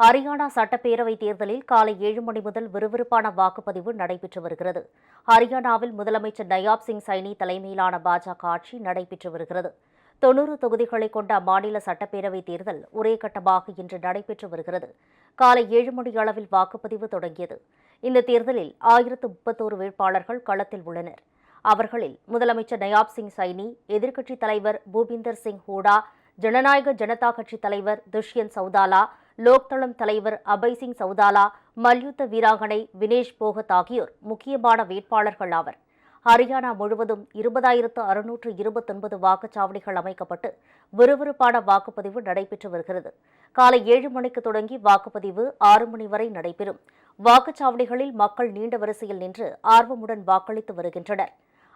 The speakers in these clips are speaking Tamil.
ஹரியானா சட்டப்பேரவை தேர்தலில் காலை ஏழு மணி முதல் விறுவிறுப்பான வாக்குப்பதிவு நடைபெற்று வருகிறது. ஹரியானாவில் முதலமைச்சர் நயாப் சிங் சைனி தலைமையிலான பாஜக ஆட்சி நடைபெற்று வருகிறது. தொன்னூறு தொகுதிகளை கொண்ட அம்மாநில சட்டப்பேரவை தேர்தல் ஒரே கட்டமாக இன்று நடைபெற்று வருகிறது. காலை ஏழு மணி அளவில் வாக்குப்பதிவு தொடங்கியது. இந்த தேர்தலில் ஆயிரத்து முப்பத்தோரு வேட்பாளர்கள் களத்தில் உள்ளனர். அவர்களில் முதலமைச்சர் நயாப் சிங் சைனி எதிர்க்கட்சித் தலைவர் பூபிந்தர் சிங் ஹூடா ஜனநாயக ஜனதா கட்சி தலைவர் துஷ்யந்த் சௌதாலா லோக்தளம் தலைவர் அபய் சிங் சௌதாலா மல்யுத்த வீராங்கனை வினேஷ் போகத் ஆகியோர் முக்கியமான வேட்பாளர்கள் ஆவர். ஹரியானா முழுவதும் இருபதாயிரத்து அறுநூற்று இருபத்தொன்பது வாக்குச்சாவடிகள் அமைக்கப்பட்டு விறுவிறுப்பான வாக்குப்பதிவு நடைபெற்று வருகிறது. காலை ஏழு மணிக்கு தொடங்கி வாக்குப்பதிவு ஆறு மணி வரை நடைபெறும். வாக்குச்சாவடிகளில் மக்கள் நீண்ட வரிசையில் நின்று ஆர்வமுடன் வாக்களித்து வருகின்றனர்.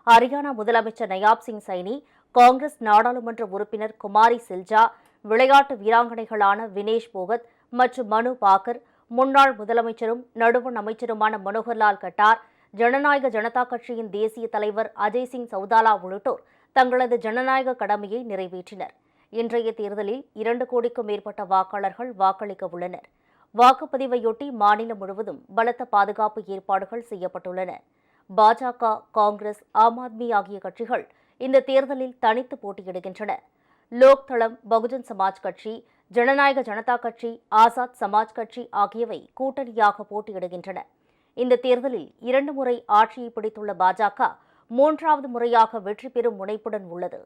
ஹரியானா முதலமைச்சர் நயாப் சிங் சைனி காங்கிரஸ் நாடாளுமன்ற உறுப்பினர் குமாரி சில்ஜா விளையாட்டு வீராங்கனைகளான வினேஷ் போகத் மற்றும் மனு பாக்கர் முன்னாள் முதலமைச்சரும் நடுவண் அமைச்சருமான மனோகர்லால் கட்டார் ஜனநாயக ஜனதா கட்சியின் தேசிய தலைவர் அஜய் சிங் சௌதாலா உள்ளிட்டோர் தங்களது ஜனநாயக கடமையை நிறைவேற்றினர். இன்றைய தேர்தலில் இரண்டு கோடிக்கும் மேற்பட்ட வாக்காளர்கள் வாக்களிக்க உள்ளனர். வாக்குப்பதிவையொட்டி மாநிலம் முழுவதும் பலத்த பாதுகாப்பு ஏற்பாடுகள் செய்யப்பட்டுள்ளன. பாஜக காங்கிரஸ் ஆம் ஆத்மி ஆகிய கட்சிகள் இந்த தேர்தலில் தனித்து போட்டியிடுகின்றன. லோக் தளம் பகுஜன் சமாஜ் கட்சி ஜனநாயக ஜனதா கட்சி ஆசாத் சமாஜ் கட்சி ஆகியவை கூட்டணியாக போட்டியிடுகின்றன. இந்த தேர்தலில் இரண்டு முறை ஆட்சியை பிடித்துள்ள பாஜக மூன்றாவது முறையாக வெற்றி பெறும் முனைப்புடன் உள்ளது.